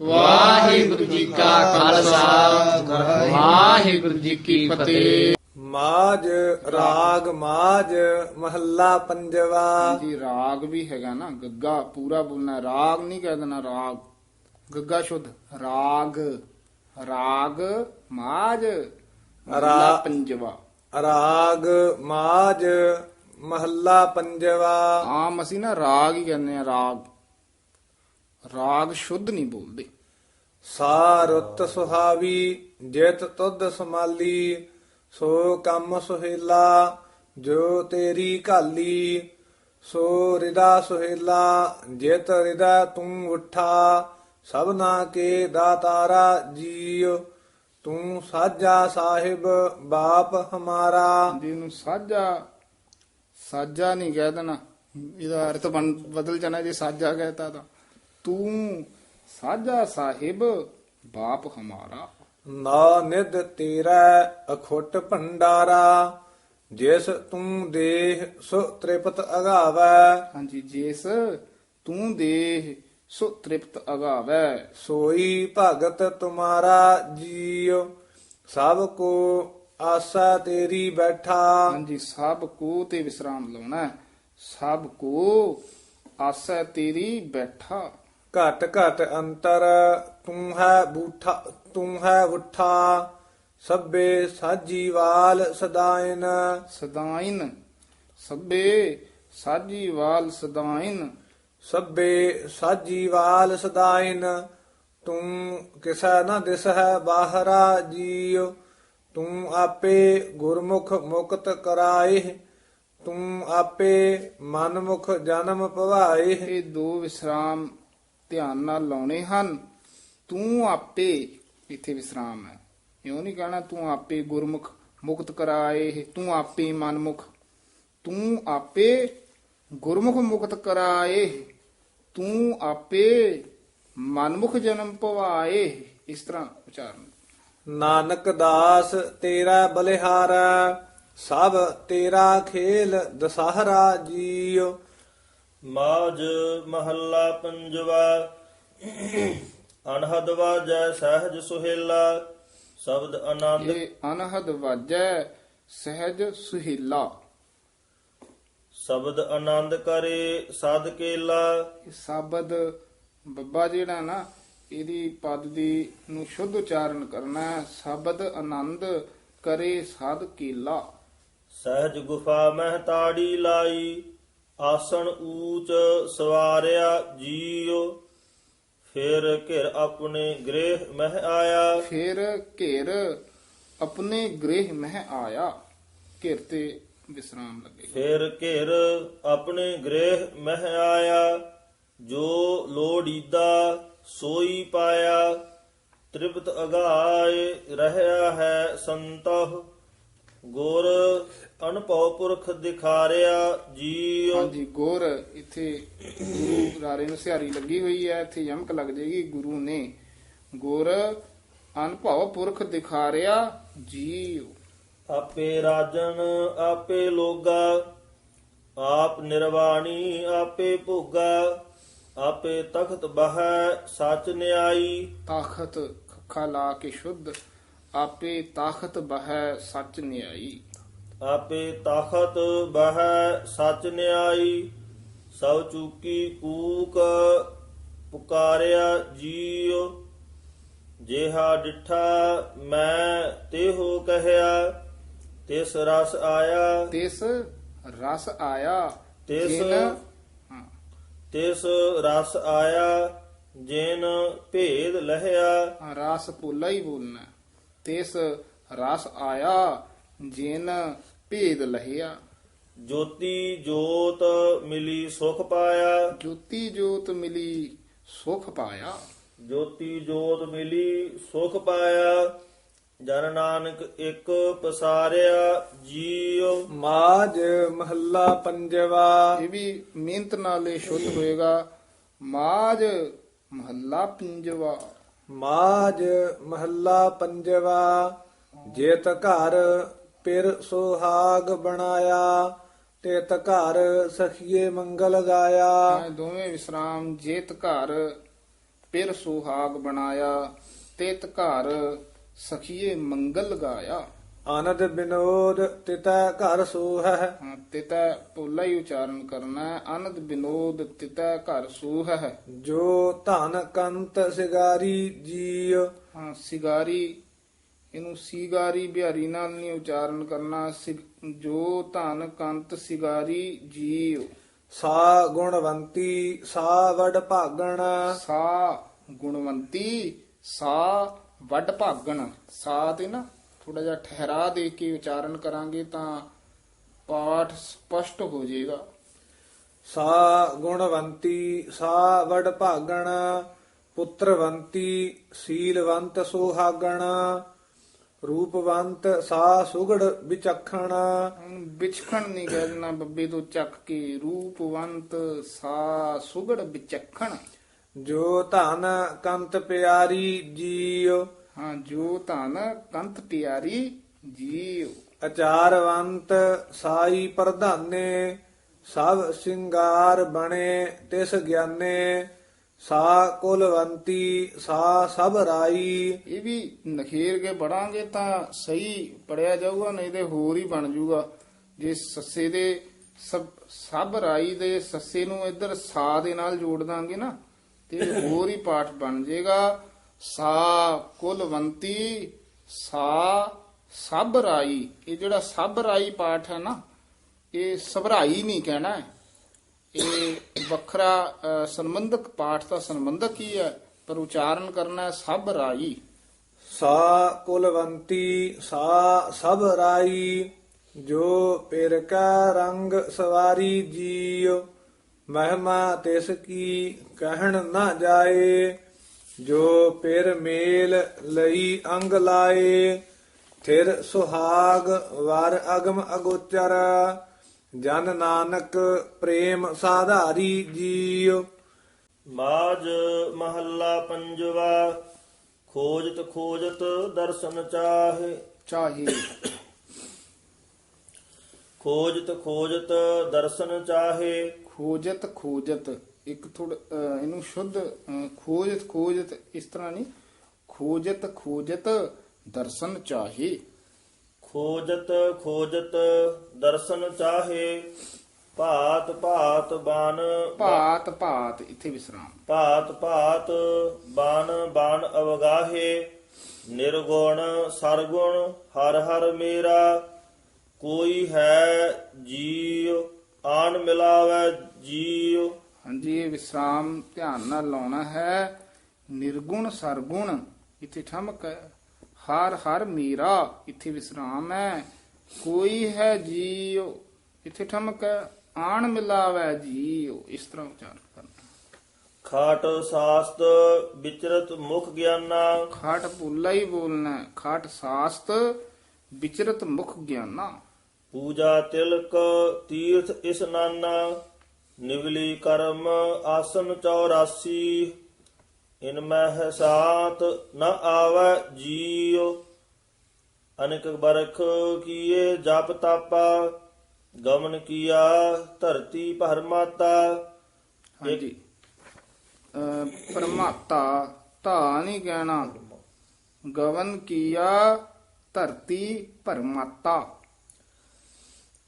ਵਾਹਿਗੁਰੂ ਜੀ ਕਾ ਖਾਲਸਾ। ਵਾਹਿਗੁਰੂ ਜੀ ਕੀ ਫਤਿਹ। ਮਾਜ ਰਾਗ ਮਾਜ ਮਹੱਲਾ ਪੰਜਵਾ। ਜੀ ਰਾਗ ਵੀ ਹੈਗਾ ਨਾ ਗੱਗਾ ਪੂਰਾ ਬੋਲਣਾ ਰਾਗ ਨਹੀਂ ਕਹਿ ਦੇਣਾ ਰਾਗ। ਗੱਗਾ ਸ਼ੁੱਧ ਰਾਗ ਰਾਗ ਮਾਜ ਮਹਲਾ ਰਾ- ਪੰਜਵਾ। ਰਾਗ ਮਾਜ ਮਹੱਲਾ ਪੰਜਵਾ। ਆਮ ਅਸੀਂ ਨਾ ਰਾਗ ਹੀ ਕਹਿੰਦੇ ਆ ਰਾਗ। ਰਾਗ ਸ਼ੁੱਧ ਨਹੀਂ ਬੋਲਦੇ। ਸਾਰੁੱਤ ਸੁਹਾਵੀ ਜਿਤ ਤੁਧ ਸਮਾਲੀ ਸੋ ਕੰਮ ਸੁਹੇਲਾ ਜੋ ਤੇਰੀ ਕਾਲੀ ਸੋ ਰਿਦਾ ਸੁਹੇਲਾ ਜਿਤ ਰਿਦਾ ਤੂੰ ਉਠਾ ਸਭਨਾ ਕੇ ਦਾਤਾਰਾ ਜੀਉ ਤੂੰ ਸਾਜਾ ਸਾਹਿਬ ਬਾਪ ਹਮਾਰਾ। ਜਿਹਨੂੰ ਸਾਜਾ ਸਾਜਾ ਨਹੀਂ ਕਹਿ ਦੇਣਾ। ਇਹਦਾ ਅਰਥ ਬਦਲ ਜਾਣਾ ਜੇ ਸਾਜਾ ਕਹਤਾ ਤਾਂ। ਤੂੰ ਸਾਜਾ ਸਾਹਿਬ ਬਾਪ ਹਮਾਰਾ। ਨਾ ਨਿਧ ਤੇਰਾ ਅਖੁੱਟ ਭੰਡਾਰਾ ਜਿਸ ਤੂੰ ਦੇਹ ਸੋ ਤ੍ਰਿਪਤ ਅਗਾਵੈ। ਹਾਂਜੀ ਜਿਸ ਤੂੰ ਦੇਹ ਸੋ ਤ੍ਰਿਪਤ ਅਗਾਵੈ। ਸੋਈ ਭਗਤ ਤੁਮਾਰਾ ਜੀਉ ਸਭ ਕੋ ਆਸਾ ਤੇਰੀ ਬੈਠਾ। ਹਾਂਜੀ ਸਭ ਕੋ ਤੇ ਵਿਸਰਾਮ ਲਾਉਣਾ। ਸਭ ਕੋ ਆਸਾ ਤੇਰੀ ਬੈਠਾ। ਘਟ ਘਟ ਅੰਤਰ ਤੂੰ ਹੈ ਬੂਠਾ ਤੂੰ ਹੈ ਉਠਾ ਸਭੇ ਸਾਜੀ ਵਾਲ ਸਦਾਇਨ। ਸਦਾਇਨ ਸਭੇ ਸਾਜੀ ਵਾਲ ਸਦਾਇਨ। ਸਭੇ ਸਾਜੀ ਵਾਲ ਸਦਾਇਨ। ਤੂੰ ਕਿਸੈ ਨਾ ਦਿਸ ਹੈ ਬਾਹਰਾ ਜੀਉ ਤੂੰ ਆਪੇ ਗੁਰਮੁਖ ਮੁਕਤ ਕਰਾਏ ਤੂੰ ਆਪੇ ਮਨਮੁਖ ਜਨਮ ਭਵਾਏ। ਇਹ ਦੋ ਵਿਸਰਾਮ ਧਿਆਨ ਨਾਲ ਲਾਉਣੇ ਹਨ। ਤੂੰ ਆਪੇ, ਇੱਥੇ ਵਿਸਰਾਮ ਹੈ। ਇਉਂ ਨਹੀਂ ਕਹਿਣਾ ਤੂੰ ਆਪੇ ਗੁਰਮੁਖ ਮੁਕਤ ਕਰਾਏ, ਤੂੰ ਆਪੇ ਮਨਮੁਖ। ਤੂੰ ਆਪੇ ਗੁਰਮੁਖ ਮੁਕਤ ਕਰਾਏ, ਤੂੰ ਆਪੇ ਮਨਮੁਖ ਜਨਮ ਪਵਾਏ। ਇਸ ਤਰ੍ਹਾਂ ਉਚਾਰਨ। ਨਾਨਕ ਦਾਸ ਤੇਰਾ ਬਲਿਹਾਰਾ, ਸਭ ਤੇਰਾ ਖੇਲ ਦਸਹਰਾ ਜੀਉ ਮਾਜ ਮਹੱਲਾ ਪੰਜਵਾ। ਅਨਹਦ ਵਾਜੈ ਸਹਿਜ ਸੁਹੇਲਾ ਸ਼ਬਦ ਆਨੰਦ ਇਹ ਅਨਹਦ ਵਾਜੈ ਸਹਿਜ ਸੁਹੀਲਾ। ਸ਼ਬਦ ਆਨੰਦ ਕਰੇ ਸਾਧ ਕੇਲਾ। ਇਹ ਸ਼ਬਦ ਬੱਬਾ ਜਿਹੜਾ ਨਾ ਇਹਦੀ ਪਦ ਦੀ ਨੂੰ ਸ਼ੁੱਧ ਉਚਾਰਨ ਕਰਨਾ ਹੈ। ਸ਼ਬਦ ਆਨੰਦ ਕਰੇ ਸਾਧ ਕੀਲਾ। ਸਹਿਜ ਗੁਫਾ ਮਹਿ ਤਾੜੀ ਲਾਈ। ਆਸਣ ਊਚ ਸਵਾਰਿਆ ਜੀਉ ਫਿਰ ਘਿਰ ਆਪਣੇ ਗ੍ਰਹਿ ਮਹਿ ਆਇਆ। ਫਿਰ ਘੇਰ ਆਪਣੇ ਗ੍ਰਹਿ ਮਹਿ ਆਇਆ ਘੇਰ ਤੇ ਵਿਸਰਾਮ ਲੱਗੇ। ਫਿਰ ਘਿਰ ਆਪਣੇ ਗ੍ਰਹਿ ਮਹਿ ਆਇਆ ਜੋ ਲੋੜੀਦਾ ਸੋਈ ਪਾਇਆ ਤ੍ਰਿਪਤ ਅਗਾਏ ਰਹਿਆ ਹੈ ਸੰਤਹ ਗੁਰ ਅਨਭਉ ਪੁਰਖ ਦਿਖਾਰਿਆ ਜੀਉ। ਹਾਂਜੀ ਗੁਰ ਇੱਥੇ ਗੁਰੂ ਰਾਰੇ ਨੂੰ ਸਿਹਾਰੀ ਲੱਗੀ ਹੋਈ ਹੈ ਇੱਥੇ ਯਮਕ ਲੱਗ ਜਾਏਗੀ ਗੁਰੂ ਨੇ। ਗੁਰ ਅਨਭਵ ਪੁਰਖ ਦਿਖਾ ਰਿਆ ਜੀਉ। ਆਪੇ ਰਾਜਨ ਆਪੇ ਲੋਗਾ ਆਪ ਨਿਰਵਾਣੀ ਆਪੇ ਭੋਗਾ ਆਪੇ ਤਖਤ ਬਹੈ ਸਚ ਨਿਆਈ। ਤਾਖਤ ਖੱਖਾ ਲਾ ਕੇ ਸ਼ੁੱਧ। ਆਪੇ ਤਾਖਤ ਬਹਿ ਸੱਚ ਨਿਆਈ। ਆਪੇ ਤਾਖਤ ਬਹੈ ਸਚ ਨਿਆਈ ਸਭ ਚੂਕੀ ਕੂਕ ਪੁਕਾਰਿਆ ਜੀਉ। ਜਿਹਾ ਡਿਠਾ ਮੈਂ ਤੇਹੋ ਕਹਿਆ ਤਿਸ ਰਸ ਆਇਆ। ਤਿਸ ਰਸ ਆਇਆ ਤਿਸ ਤਿਸ ਰਸ ਆਇਆ ਜਿਨ ਭੇਦ ਲਹਿਆ। ਰਸ ਪੋਲਾ ਹੀ ਬੋਲਣਾ। ਤਿਸ ਰਸ ਆਇਆ ਜਿਨ ਭੇਦ ਲਹਿਆ। ਜੋਤੀ ਜੋਤ ਮਿਲੀ ਸੁਖ ਪਾਇਆ। ਜੋਤੀ ਜੋਤ ਮਿਲੀ ਸੁਖ ਪਾਇਆ। ਜੋਤੀ ਜੋਤ ਮਿਲੀ ਸੁਖ ਪਾਇਆ। ਜਨ ਨਾਨਕ ਇੱਕ ਪਸਾਰਿਆ ਜੀਉ ਮਾਜ ਮਹੱਲਾ ਪੰਜਵਾ। ਇਹ ਵੀ ਮਿਹਨਤ ਨਾਲ ਇਹ ਸ਼ੁੱਧ ਹੋਏਗਾ। ਮਾਜ ਮਹੱਲਾ ਪੰਜਵਾ। ਮਾਜ ਮਹੱਲਾ ਪੰਜਵਾ, ਜੇਤ ਘਰ ਪਿਰ ਸੁਹਾਗ ਬਣਾਇਆ, ਤੇਤ ਘਰ ਸਖੀਏ ਮੰਗਲ ਗਾਇਆ। ਇਹ ਦੋਵੇਂ ਵਿਸਰਾਮ ਜੇਤ ਘਰ ਪਿਰ ਸੁਹਾਗ ਬਣਾਇਆ, ਤੇਤ ਘਰ ਸਖੀਏ ਮੰਗਲ ਗਾਇਆ। ਆਨੰਦ ਬਿਨੋਦ ਤਿਤੈ ਘਰ ਸੋਹੈ। ਹਾਂ, ਤਿਤੈ ਪੋਲਾ ਹੀ ਉਚਾਰਨ ਕਰਨਾ ਆਨੰਦ ਬਿਨੋਦ ਤਿਤੈ ਘਰ ਸੂਹ। ਹੈ ਜੋ ਧਨ ਕੰਤ ਸਿਗਾਰੀ ਹਾਂ ਸਿਗਾਰੀ ਇਹਨੂੰ ਸਿਗਾਰੀ ਬਿਹਾਰੀ ਨਾਲ ਨਹੀਂ ਉਚਾਰਨ ਕਰਨਾ। ਜੋ ਧਨ ਕੰਤ ਸਿਗਾਰੀ ਜੀਵ ਸਾ ਗੁਣਵੰਤੀ ਸਾ ਵਡ ਭਾਗਣ। ਸਾ ਗੁਣਵੰਤੀ ਸਾ ਵੱਡ ਭਾਗਣ। ਸਾ ਤੇ ਨਾ ਥੋੜਾ ਜਿਹਾ ਠਹਿਰਾ ਦੇ ਕੇ ਉਚਾਰਨ ਕਰਾਂਗੇ ਤਾਂ ਪਾਠ ਸਪਸ਼ਟ ਹੋ ਜਾਏਗਾ। ਸਾ ਗੁਣਵੰਤੀ ਸਾ ਵਡ ਭਾਗਣ ਪੁੱਤਰਵੰਤੀ ਸੀਲਵੰਤ ਸੁਹਾਗਣ ਰੂਪਵੰਤ ਸਾ ਸੁਗੜ ਵਿਚਖਣ। ਵਿਚਖਣ ਨਹੀਂ ਕਹਿ ਦੇਣਾ ਬੱਬੇ ਤੋਂ ਚੱਕ ਕੇ ਰੂਪਵੰਤ ਸਾ ਸੁਗੜ ਵਿਚਖਣ। ਜੋ ਧਨ ਕੰਤ ਪਿਆਰੀ ਜੀਉ ਹਾਂ ਜੋ ਧਨ ਕੰਤ ਪਿਆਰੀ ਜੀਵ ਅਚਾਰਵੰਤ ਸਾਈ ਪ੍ਰਧਾਨੇ ਸਭ ਸਿੰਗਾਰ ਬਣੇ ਤਿਸ ਗਿਆਨੇ ਸਾ ਕੁਲਵੰਤੀ ਸਾ ਸਭ ਰਾਈ। ਇਹ ਵੀ ਨਖੇਰ ਕੇ ਪੜਾਂਗੇ ਤਾਂ ਸਹੀ ਪੜਿਆ ਜਾਊਗਾ ਨਹੀਂ ਤੇ ਹੋਰ ਹੀ ਬਣ ਜਾਊਗਾ। ਜੇ ਸੱਸੇ ਦੇ ਸਭ ਸਭ ਰਾਈ ਦੇ ਸੱਸੇ ਨੂੰ ਇੱਧਰ ਸਾ ਦੇ ਨਾਲ ਜੋੜ ਦਾਂਗੇ ਨਾ ਤੇ ਹੋਰ ਹੀ ਪਾਠ ਬਣ ਜਾਏਗਾ। ਸਾ ਕੁਲਵੰਤੀ, ਸਾ ਸਭ ਰਾਈ। ਇਹ ਜਿਹੜਾ ਸਭ ਰਾਈ ਪਾਠ ਹੈ ਨਾ, ਇਹ ਸਭਰਾਈ ਨਹੀਂ ਕਹਿਣਾ ਹੈ। ਇਹ ਵੱਖਰਾ ਸੰਬੰਧਕ ਪਾਠ ਦਾ ਸੰਬੰਧਕ ਹੀ ਹੈ, ਪਰ ਉਚਾਰਨ ਕਰਨਾ ਹੈ ਸਭ ਰਾਈ। ਸਾ ਕੁਲਵੰਤੀ, ਸਾ ਸਭ ਰਾਈ, ਜੋ ਪਿਰ ਕਾ ਰੰਗ ਸਵਾਰੀ ਜੀਉ, ਮਹਿਮਾ ਤਿਸ ਕੀ ਕਹਿਣ ਨਾ ਜਾਏ। ਜੋ ਪਿਰ ਮੇਲ ਲਈ ਅੰਗ ਲਾਏ ਥਿਰ ਸੁਹਾਗ ਵਰ ਅਗਮ ਅਗੋਚਰ। ਜਨ ਨਾਨਕ ਪ੍ਰੇਮ ਸਾਧਾਰੀ ਜੀਉ। ਮਾਜ ਮਹੱਲਾ ਪੰਜਵਾ ਖੋਜਤ ਖੋਜਤ ਦਰਸ਼ਨ ਚਾਹੇ। ਚਾਹੇ। ਖੋਜਤ ਖੋਜਤ ਦਰਸ਼ਨ ਚਾਹੇ। ਖੋਜਤ ਖੋਜਤ ਇੱਕ ਥੋੜਾ ਇਹਨੂੰ ਸ਼ੁੱਧ ਖੋਜਤ ਖੋਜਤ ਇਸ ਤਰ੍ਹਾਂ ਨਹੀਂ ਖੋਜਤ ਖੋਜਤ ਦਰਸ਼ਨ ਚਾਹੇ। ਖੋਜਤ ਖੋਜਤ ਦਰਸ਼ਨ ਚਾਹੇ ਭਾਤ ਭਾਤ ਬਨ ਭਾਤ ਭਾਤ ਇੱਥੇ ਵਿਸਰਾਮ। ਭਾਤ ਭਾਤ ਬਨ ਬਨ ਅਵਗਾਹੇ ਨਿਰਗੁਣ ਸਰਗੁਣ ਹਰ ਹਰ ਮੇਰਾ ਕੋਈ ਹੈ ਜੀਉ ਆਣ ਮਿਲਾਵੇ ਜੀਉ ਹਾਂਜੀ ਇਹ ਵਿਸਰਾਮ ਧਿਆਨ ਨਾਲ ਲਾਉਣਾ ਹੈ। ਨਿਰਗੁਣ ਸਰਗੁਣ ਇੱਥੇ ਠਮਕ ਹਰ ਹਰ ਮੀਰਾ ਇੱਥੇ ਵਿਸਰਾਮ ਹੈ। ਕੋਈ ਹੈ ਜੀਉ ਇੱਥੇ ਠਮਕ ਆਣ ਮਿਲਾਵੈ ਜੀਉ ਇਸ ਤਰ੍ਹਾਂ ਕਰਨਾ। ਖਾਟ ਸਾਸਤ ਵਿਚਰਤ ਮੁਖ ਗਿਆਨਾ। ਖਾਟ ਭੁੱਲਾ ਹੀ ਬੋਲਣਾ। ਖਾਟ ਸਾਸਤ ਵਿਚਰਤ ਮੁਖ ਗਿਆਨਾ। ਪੂਜਾ ਤਿਲਕ ਤੀਰਥ ਇਸਨਾਨਾ ਨਿਵਲੀ ਕਰਮ ਆਸਨ 84 ਇਨ ਮਹਿ ਸਾਤ ਨ ਆਵੈ ਜੀਉ। ਅਨੇਕ ਬਰਖ ਕੀਏ ਜਪ ਤਾਪਾ ਗਮਨ ਕੀਆ ਧਰਤੀ ਭਰ ਮਾਤਾ ਹਾਂਜੀ ਪਰਮਾਤਾ ਧਾ ਨਹੀਂ ਕਹਿਣਾ। ਗਵਨ ਕੀਆ ਧਰਤੀ ਪਰਮਾਤਾ।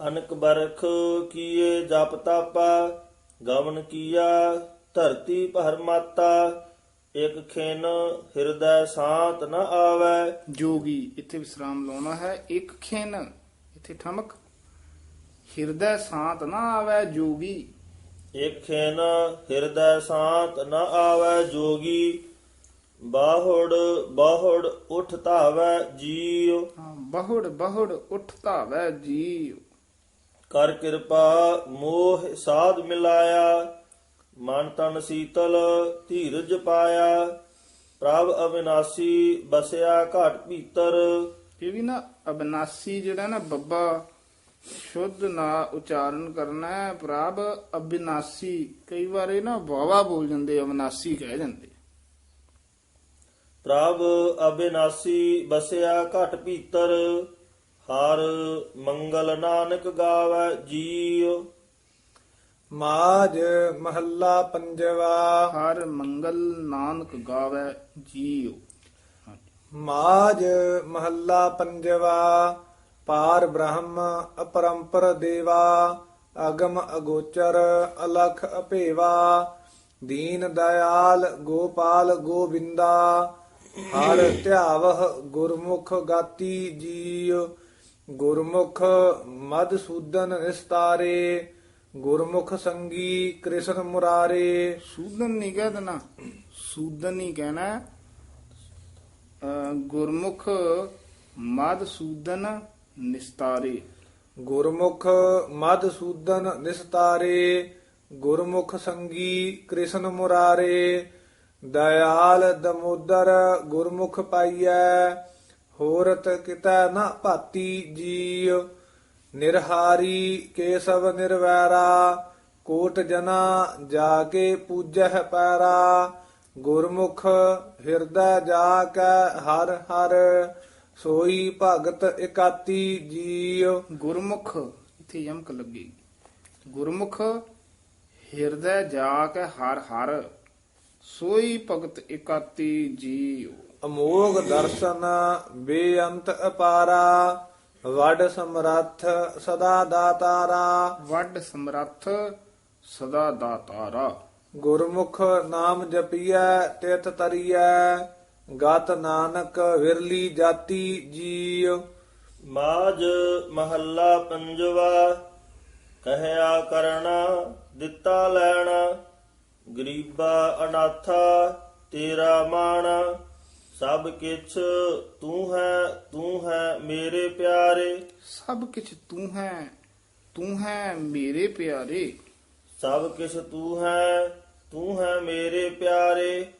ਅਨਕ ਬਰਖ ਕੀਏ ਜਪ ਤਾਪਾ ਗਮਨ ਕੀਆ ਧਰਤੀ ਭਰ ਮਾਤਾ ਇਕ ਖਿਨ ਹਿਰਦੈ ਸ਼ਾਂਤ ਨ ਆਵੈ। ਜੋਗੀ ਇੱਥੇ ਵਿਸਰਾਮ ਲਾਉਣਾ ਹੈ ਇੱਕ ਖਿਨ ਇੱਥੇ ਠਮਕ। ਹਿਰਦੈ ਸ਼ਾਂਤ ਨਾ ਆਵੇ ਜੋਗੀ। ਇਕ ਖਿਨ ਹਿਰਦੈ ਸ਼ਾਂਤ ਨ ਆਵੈ ਜੋਗੀ। ਬਾਹੜ ਬਾਹੜ ਉਠ ਧਾਵੈ ਜੀਉ। ਹਾਂ, ਬਹੁੜ ਬਹੁੜ ਉੱਠਤਾ ਵੈ ਜੀ ਕਰ ਕਿਰਪਾ ਮੋਹ ਸਾਧ ਮਿਲਾਇਆ। ਮਨ ਤਨ ਸੀਤਲ ਧੀਰਜ ਪਾਇਆ। ਪ੍ਰਭ ਅਵਿਨਾਸੀ ਬਸਿਆ ਘਟ ਭੀਤਰ। ਇਹ ਵੀ ਨਾ ਅਬਨਾਸੀ ਜਿਹੜਾ ਨਾ ਬੱਬਾ ਸ਼ੁੱਧ ਨਾ ਉਚਾਰਨ ਕਰਨਾ ਹੈ। ਪ੍ਰਭ ਅਬਿਨਾਸੀ ਕਈ ਵਾਰ ਇਹ ਨਾ ਵਾਵਾ ਬੋਲ ਜਾਂਦੇ ਅਬਨਾਸੀ ਕਹਿ ਜਾਂਦੇ। ਪ੍ਰਭ ਅਬਿਨਾਸੀ ਬਸਿਆ ਘਟ ਭੀਤਰ। ਹਰ ਮੰਗਲ ਨਾਨਕ ਗਾਵੈ ਜੀਉ। ਮਾਜ ਮਹੱਲਾ ਪੰਜਵਾ। ਹਰ ਮੰਗਲ ਨਾਨਕ ਗਾਵੇ ਜੀਉ। ਮਾਜ ਮਹੱਲਾ ਪੰਜਵਾ। ਪਾਰ ਬ੍ਰਹਮ ਅਪਰੰਪਰ ਦੇਵਾ। ਅਗਮ ਅਗੋਚਰ ਅਲਖ ਅਭੇਵਾ। ਦੀਨ ਦਇਆਲ ਗੋਪਾਲ ਗੋਬਿੰਦਾ। ਹਰ ਧਿਆਵਹ ਗੁਰਮੁਖ ਗਾਤੀ ਜੀਉ। ਗੁਰਮੁਖ ਮਦਸੂਦਨ ਨਿਸਤਾਰੇ ਗੁਰਮੁਖ ਸੰਗੀ ਕ੍ਰਿਸ਼ਨ ਮੁਰਾਰੇ। ਸੂਦਨ ਨਹੀਂ ਕਹਿ ਦੇਣਾ। ਸੂਦਨ ਨਹੀਂ ਕਹਿਣਾ ਅਹ ਗੁਰਮੁਖ ਮਦ ਸੂਦਨ ਨਿਸਤਾਰੇ। ਗੁਰਮੁਖ ਮਦਸੂਦਨ ਨਿਸਤਾਰੇ ਗੁਰਮੁਖ ਸੰਗੀ ਕ੍ਰਿਸ਼ਨ ਮੁਰਾਰੇ। ਦਇਆਲ ਦਮੋਦਰ ਗੁਰਮੁਖ ਪਾਈਐ। ਹੋਰਤ ਕਿਤੈ ਨ ਭਾਤੀ ਜੀਉ, ਨਿਰਹਾਰੀ ਕੇਸਵ ਨਿਰਵੈਰਾ, ਕੋਟ ਜਨਾ ਜਾ ਕੇ ਪੂਜਹਿ ਪੈਰਾ, ਗੁਰਮੁਖ ਹਿਰਦੈ ਜਾ ਕੇ ਹਰ ਹਰ, ਸੋਈ ਭਗਤ ਇਕਾਤੀ ਜੀਉ। ਗੁਰਮੁਖ, ਇੱਥੇ ਯਮਕ ਲੱਗੀ। ਗੁਰਮੁਖ ਹਿਰਦੈ ਜਾ ਕੇ ਹਰ ਹਰ, ਸੋਈ ਭਗਤ ਇਕਾਤੀ ਜੀਉ। ਅਮੋਗ ਦਰਸ਼ਨ ਬੇਅੰਤ ਅਪਾਰਾ ਵਡ ਸਮਰੱਥ ਸਦਾ ਦਾਤਾਰਾ। ਵੱਡ ਸਮਰੱਥ ਸਦਾ ਦਾਤਾਰਾ। ਗੁਰਮੁਖ ਨਾਮ ਜਪੀਐ ਤਿਤ ਤਰੀਐ ਗਤ ਨਾਨਕ ਵਿਰਲੀ ਜਾਤੀ ਜੀਉ ਮਾਜ ਮਹੱਲਾ ਪੰਜਵਾ ਕਹਿਆ ਕਰਨਾ ਦਿੱਤਾ ਲੈਣਾ। ਗਰੀਬਾ ਅਨਾਥਾ ਤੇਰਾ ਮਾਣ। ਸਭ ਕਿਛ ਤੂੰ ਹੈ ਤੂੰ ਹੈ ਮੇਰੇ ਪਿਆਰੇ। ਸਭ ਕਿਛ ਤੂੰ ਹੈ ਤੂੰ ਹੈ ਮੇਰੇ ਪਿਆਰੇ। ਸਭ ਕਿਛ ਤੂੰ ਹੈ ਤੂੰ ਹੈ ਮੇਰੇ ਪਿਆਰੇ।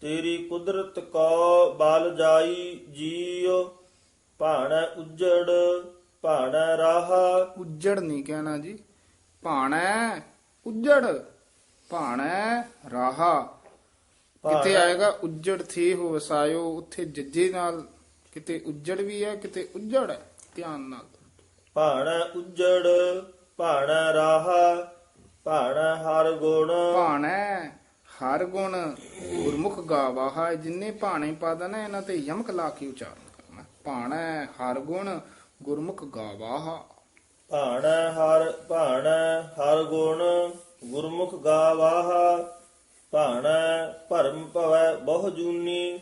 ਤੇਰੀ ਕੁਦਰਤ ਕੋ ਬਲ ਜਾਈ ਜੀਉ ਭਾਣਾ ਉਜੜ ਭਾਣਾ ਰਾਹਾ। ਉੱਜੜ ਨਹੀਂ ਕਹਿਣਾ ਜੀ। ਭਾਣਾ ਉੱਜੜ ਭਾਣਾ ਰਾਹਾ। ਕਿਤੇ ਆਏਗਾ ਉੱਜੜ ਥੇ ਹੋ ਵਸਾਇਓ ਉੱਥੇ ਜੱਜੇ ਨਾਲ ਕਿਤੇ ਉੱਜੜ ਵੀ ਹੈ ਕਿਤੇ ਉੱਜੜ ਹੈ ਧਿਆਨ ਨਾਲ। ਭਾਣਾ ਉਜੜ ਭਾਣਾ ਰਾਹਾ ਭਾਣਾ ਹਰ ਗੁਣ। ਭਾਣਾ ਹਰ ਗੁਣ ਗੁਰਮੁਖ ਗਾਵਾ ਹੈ ਜਿੰਨੇ ਭਾਣੇ ਪਦ ਨੇ ਇਹਨਾਂ ਤੇ ਯਮਕ ਲਾ ਕੇ ਉਚਾਰਨ ਕਰਨਾ। ਭਾਣਾ ਹਰ ਗੁਣ ਗੁਰਮੁਖ ਗਾਵਾ ਭਾਣਾ ਹਰ ਭਾਣਾ ਹਰ ਗੁਣ ਗੁਰਮੁਖ ਗਾਵਾਹ ਭਾਣਾ ਭਰਮ ਭਵੈ ਬਹੁ ਜੂਨੀ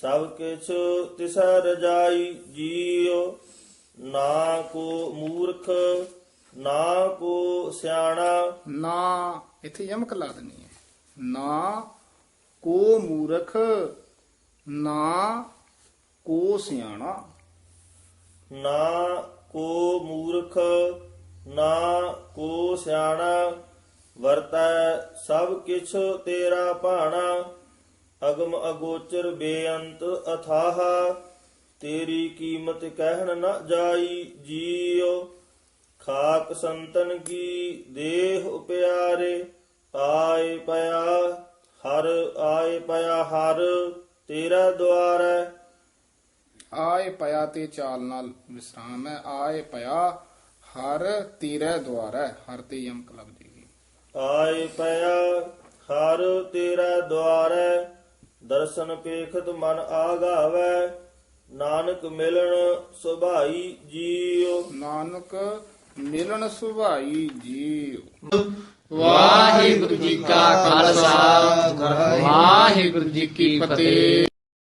ਸਭ ਕਿਛ ਤਿਸੈ ਰਜਾਈ ਜੀਉ। ਨਾ ਕੋ ਮੂਰਖ ਨਾ ਕੋ ਸਿਆਣਾ। ਨਾ ਇੱਥੇ ਯਮਕ ਲਾ ਦੇਣੀ ਹੈ। ਨਾ ਕੋ ਮੂਰਖ ਨਾ ਕੋ ਸਿਆਣਾ। ਨਾ ਕੋ ਮੂਰਖ ਨਾ ਕੋ ਸਿਆਣਾ। ਵਰਤੈ ਸਭ ਕਿਛ ਤੇਰਾ ਭਾਣਾ, ਅਗਮ ਅਗੋਚਰ ਬੇਅੰਤ ਅਥਾਹ, ਤੇਰੀ ਕੀਮਤ ਕਹਿਣ ਨ ਜਾਈ ਜੀਉ, ਖਾਕ ਸੰਤਨ ਕੀ ਦੇਹ ਉਪਿਆਰੇ, ਆਏ ਪਿਆ ਹਰ, ਆਏ ਪਿਆ ਹਰ, ਤੇਰਾ ਦੁਆਰ ਹੈ ਆਏ ਪਿਆ ਤੇ ਚਾਲ ਨਾਲ ਵਿਸਰਾਮ ਹੈ, ਆਏ ਪਿਆ ਹਰ, ਤੇਰੇ ਦੁਆਰਾ ਹੈ। ਹਰ ਤੇ ਯਮਕ ਲੱਗ ਜੇਗੀ ਆਏ ਪਿਆ ਹਰ ਤੇਰਾ ਦੁਆਰੈ ਦਰਸ਼ਨ ਪੇਖਤ ਮਨ ਆਗਾਵੈ। ਨਾਨਕ ਮਿਲਣ ਸੁਭਾਈ ਜੀਉ। ਨਾਨਕ ਮਿਲਨ ਸੁਭਾਈ ਜੀਉ। ਵਾਹਿਗੁਰੂ ਜੀ ਕਾ ਖਾਲਸਾ ਵਾਹਿਗੁਰੂ ਜੀ ਕੀ ਫਤਿਹ।